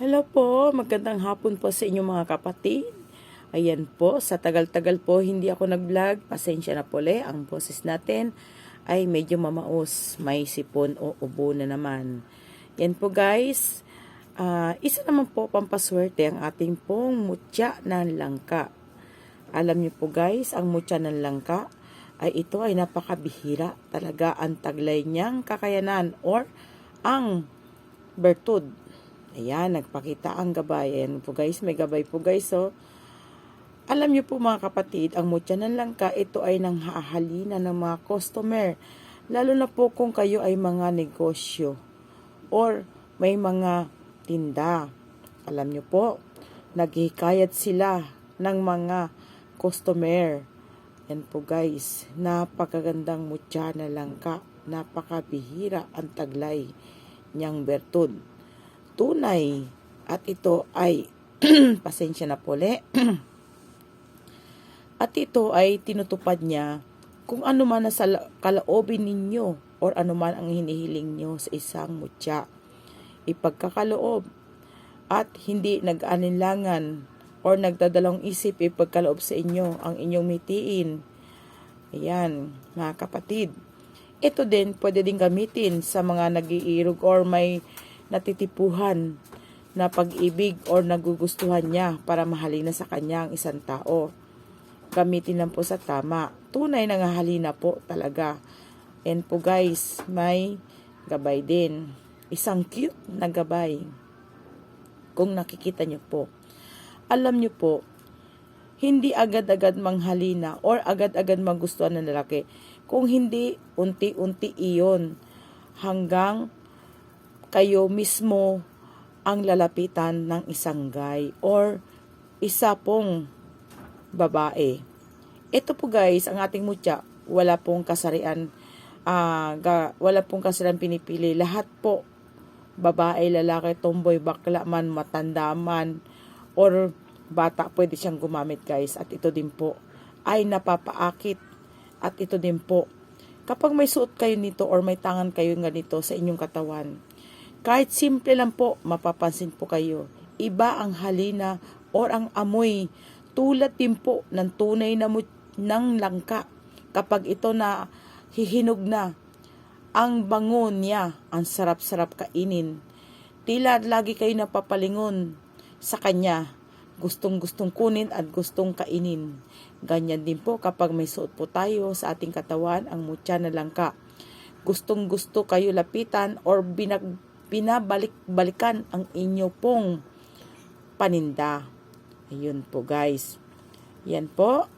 Hello po, magandang hapon po sa inyo mga kapatid. Ayan po, sa tagal-tagal po hindi ako nag-vlog. Pasensya na po le, ang boses natin ay medyo mamaos. May sipon o ubo na naman. Yan po guys, ah, isa naman po pampaswerte ang ating pong mutya ng langka. Alam niyo po guys, ang mutya ng langka ay ito ay napakabihira. Talaga ang taglay niyang kakayanan or ang bertud. Ayan, nagpakita ang gabay. Ayan po guys, may gabay po guys. So, alam niyo po mga kapatid, ang mutya ng langka, ito ay nang hahalina ng mga customer. Lalo na po kung kayo ay mga negosyo or may mga tinda. Alam niyo po, naghihikayat sila ng mga customer. Yan po guys, napakagandang mutya na langka. Napakabihira ang taglay niyang bertud tunay at ito ay pasensya na po le. at ito ay tinutupad niya kung ano man na sa la- kalaobin ninyo or ano man ang hinihiling nyo sa isang mutya. Ipagkakaloob at hindi nag-alinlangan or nagdadalawang isip ipagkaloob sa inyo ang inyong mitiin. Ayan, mga kapatid. Ito din pwede din gamitin sa mga nagiirog or may natitipuhan na pag-ibig or nagugustuhan niya para mahalin na sa kanya ang isang tao. Gamitin lang po sa tama. Tunay na ngahalina po talaga. And po guys, may gabay din. Isang cute na gabay. Kung nakikita niyo po. Alam niyo po, hindi agad-agad manghalina or agad-agad magustuhan ng lalaki. Kung hindi, unti-unti iyon hanggang kayo mismo ang lalapitan ng isang guy or isa pong babae. Ito po guys, ang ating mutya, wala pong kasarian, ah, ga, wala pong kasarian pinipili. Lahat po, babae, lalaki, tomboy, bakla man, matanda man, or bata, pwede siyang gumamit guys. At ito din po, ay napapaakit. At ito din po, kapag may suot kayo nito or may tangan kayo ganito sa inyong katawan, kahit simple lang po, mapapansin po kayo. Iba ang halina or ang amoy. Tulad din po ng tunay na ng langka. Kapag ito na hihinog na, ang bango niya, ang sarap-sarap kainin. Tila lagi kayo napapalingon sa kanya. Gustong-gustong kunin at gustong kainin. Ganyan din po kapag may suot po tayo sa ating katawan, ang mutya na langka. Gustong-gusto kayo lapitan or binag binabalik-balikan ang inyo pong paninda. Ayun po guys. Yan po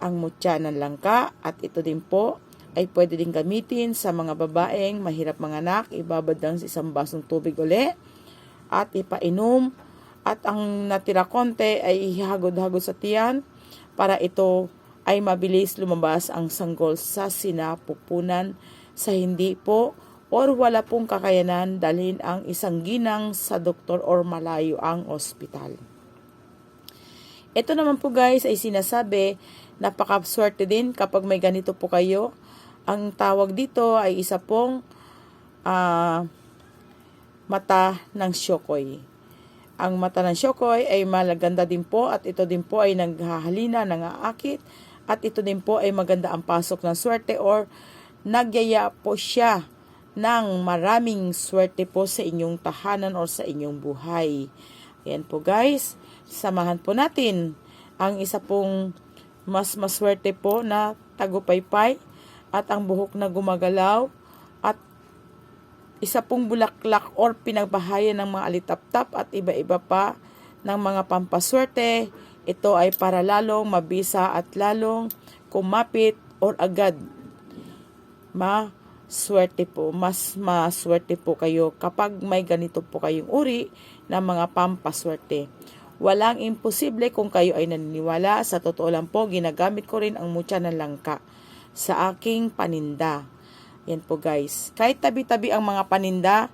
ang mutya ng langka at ito din po ay pwede din gamitin sa mga babaeng mahirap manganak, ibabad lang sa isang basong tubig uli at ipainom at ang natira konti ay ihagod-hagod sa tiyan para ito ay mabilis lumabas ang sanggol sa sinapupunan sa hindi po or wala pong kakayanan dalhin ang isang ginang sa doktor or malayo ang ospital. Ito naman po guys ay sinasabi, napakaswerte din kapag may ganito po kayo. Ang tawag dito ay isa pong ah, mata ng syokoy. Ang mata ng syokoy ay malaganda din po at ito din po ay naghahalina, nangaakit at ito din po ay maganda ang pasok ng swerte or nagyaya po siya ng maraming swerte po sa inyong tahanan or sa inyong buhay. Ayan po guys, samahan po natin ang isa pong mas maswerte po na tagupaypay at ang buhok na gumagalaw at isa pong bulaklak or pinagbahayan ng mga alitaptap at iba-iba pa ng mga pampaswerte. Ito ay para lalong mabisa at lalong kumapit or agad ma swerte po, mas maswerte po kayo kapag may ganito po kayong uri ng mga pampaswerte. Walang imposible kung kayo ay naniniwala. Sa totoo lang po, ginagamit ko rin ang mutya ng langka sa aking paninda. Yan po guys. Kahit tabi-tabi ang mga paninda,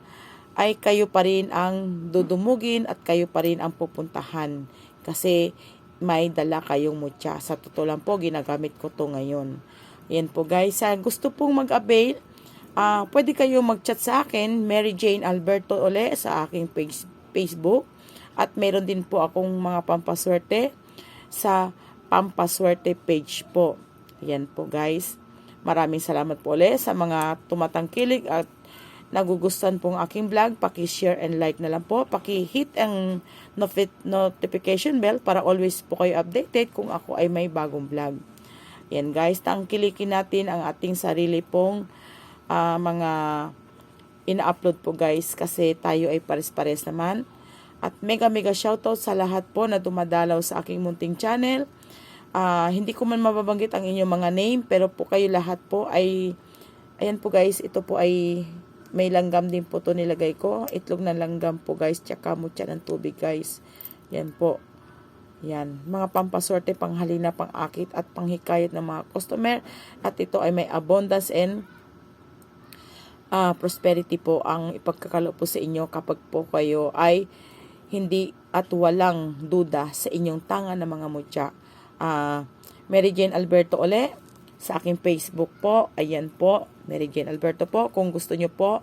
ay kayo pa rin ang dudumugin at kayo pa rin ang pupuntahan. Kasi may dala kayong mutya. Sa totoo lang po, ginagamit ko to ngayon. Yan po guys. Sa gusto pong mag-avail, ah pwede kayo mag-chat sa akin, Mary Jane Alberto Ole, sa aking page, Facebook. At meron din po akong mga pampaswerte sa pampaswerte page po. Yan po guys. Maraming salamat po ulit sa mga tumatangkilig at nagugustuhan pong aking vlog. Paki-share and like na lang po. Paki-hit ang notif- notification bell para always po kayo updated kung ako ay may bagong vlog. Yan guys, tangkilikin natin ang ating sarili pong ah, mga ina-upload po guys kasi tayo ay pares-pares naman. At mega mega shoutout sa lahat po na dumadalaw sa aking munting channel. Ah, hindi ko man mababanggit ang inyong mga name pero po kayo lahat po ay ayan po guys, ito po ay may langgam din po to nilagay ko. Itlog ng langgam po guys, tsaka mutya ng tubig guys. Yan po. Yan, mga pampaswerte, panghalina, pangakit at panghikayat ng mga customer. At ito ay may abundance and ah, prosperity po ang ipagkakalo po sa inyo kapag po kayo ay hindi at walang duda sa inyong tanga ng mga mutya. Ah, Mary Jane Alberto uli sa aking Facebook po. Ayan po, Mary Jane Alberto po. Kung gusto nyo po,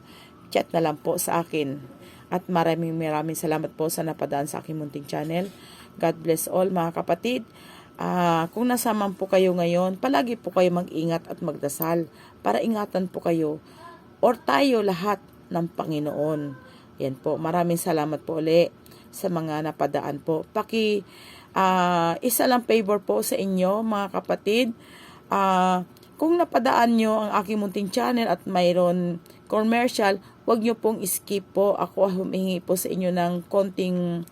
chat na lang po sa akin. At maraming maraming salamat po sa napadaan sa aking munting channel. God bless all mga kapatid. Ah, kung nasaman po kayo ngayon, palagi po kayo mag-ingat at magdasal para ingatan po kayo or tayo lahat ng Panginoon. Yan po. Maraming salamat po uli sa mga napadaan po. Paki ah, isa lang favor po sa inyo mga kapatid. Ah, kung napadaan nyo ang aking munting channel at mayroon commercial, wag nyo pong skip po. Ako humingi po sa inyo ng konting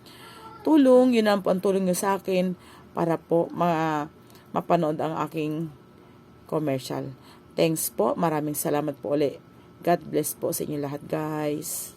tulong. Yun ang po ang tulong nyo sa akin para po ma mapanood ang aking commercial. Thanks po. Maraming salamat po ulit. God bless po sa inyo lahat guys.